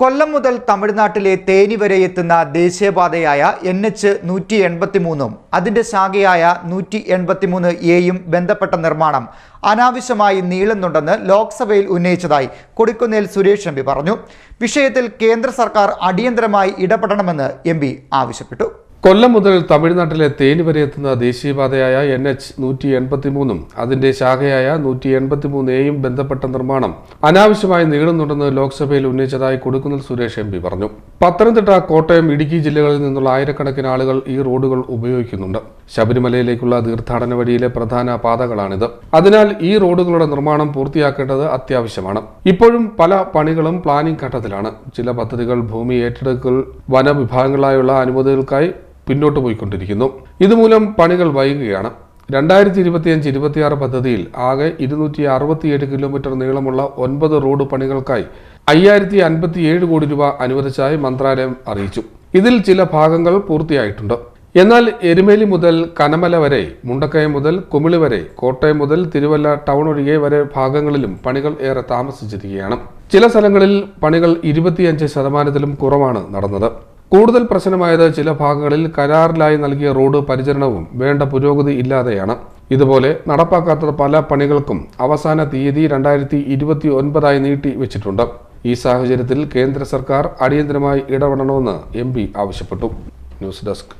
കൊല്ലം മുതൽ തമിഴ്നാട്ടിലെ തേനി വരെ എത്തുന്ന ദേശീയപാതയായ എൻ എച്ച് നൂറ്റി എൺപത്തിമൂന്നും അതിന്റെ ശാഖയായ നൂറ്റി എൺപത്തിമൂന്ന് എയും ബന്ധപ്പെട്ട നിർമ്മാണം അനാവശ്യമായി നീളുന്നുണ്ടെന്ന് ലോക്സഭയിൽ ഉന്നയിച്ചതായി കൊടിക്കുന്നിൽ സുരേഷ് എം പറഞ്ഞു. വിഷയത്തിൽ കേന്ദ്ര സർക്കാർ അടിയന്തരമായി ഇടപെടണമെന്ന് എം ആവശ്യപ്പെട്ടു. കൊല്ലം മുതൽ തമിഴ്നാട്ടിലെ തേനി വരെ എത്തുന്ന ദേശീയപാതയായ എൻ എച്ച് നൂറ്റി എൺപത്തിമൂന്നും അതിന്റെ ശാഖയായ നൂറ്റി എൺപത്തിമൂന്ന് എയും ബന്ധപ്പെട്ട നിർമ്മാണം അനാവശ്യമായി നീളുന്നുണ്ടെന്ന് ലോക്സഭയിൽ ഉന്നയിച്ചതായി കൊടുക്കുന്നിൽ സുരേഷ് എം പറഞ്ഞു. പത്തനംതിട്ട കോട്ടയം ഇടുക്കി ജില്ലകളിൽ നിന്നുള്ള ആയിരക്കണക്കിന് ആളുകൾ ഈ റോഡുകൾ ഉപയോഗിക്കുന്നുണ്ട്. ശബരിമലയിലേക്കുള്ള തീർത്ഥാടന വഴിയിലെ പ്രധാന പാതകളാണിത്. അതിനാൽ ഈ റോഡുകളുടെ നിർമ്മാണം പൂർത്തിയാക്കേണ്ടത് അത്യാവശ്യമാണ്. ഇപ്പോഴും പല പണികളും പ്ലാനിംഗ് ഘട്ടത്തിലാണ്. ചില പദ്ധതികൾ ഭൂമി ഏറ്റെടുക്കൽ വനവിഭാഗങ്ങളായുള്ള അനുമതികൾക്കായി പിന്നോട്ട് പോയിക്കൊണ്ടിരിക്കുന്നു. ഇതുമൂലം പണികൾ വൈകുകയാണ്. രണ്ടായിരത്തി ഇരുപത്തിയഞ്ച് ഇരുപത്തിയാറ് പദ്ധതിയിൽ ആകെ ഇരുന്നൂറ്റി അറുപത്തിയേഴ് കിലോമീറ്റർ നീളമുള്ള ഒൻപത് റോഡ് പണികൾക്കായി അയ്യായിരത്തി അൻപത്തിയേഴ് കോടി രൂപ അനുവദിച്ചായി മന്ത്രാലയം അറിയിച്ചു. ഇതിൽ ചില ഭാഗങ്ങൾ പൂർത്തിയായിട്ടുണ്ട്. എന്നാൽ എരുമേലി മുതൽ കനമല വരെ മുണ്ടക്കയം മുതൽ കുമിളി വരെ കോട്ടയം മുതൽ തിരുവല്ല ടൗൺ ഒഴികെ വരെ ഭാഗങ്ങളിലും പണികൾ ഏറെ താമസിച്ചിരിക്കുകയാണ്. ചില സ്ഥലങ്ങളിൽ പണികൾ ഇരുപത്തിയഞ്ച് ശതമാനത്തിലും കുറവാണ് നടന്നത്. കൂടുതൽ പ്രശ്നമായത് ചില ഭാഗങ്ങളിൽ കരാറിലായി നൽകിയ റോഡ് പരിചരണവും വേണ്ട പുരോഗതി ഇല്ലാതെയാണ്. ഇതുപോലെ നടപ്പാക്കാത്ത പല പണികൾക്കും അവസാന തീയതി രണ്ടായിരത്തി ഇരുപത്തി ഒൻപതായി നീട്ടി വെച്ചിട്ടുണ്ട്. ഈ സാഹചര്യത്തിൽ കേന്ദ്ര സർക്കാർ അടിയന്തരമായി ഇടപെടണമെന്ന് എം ആവശ്യപ്പെട്ടു. News desk.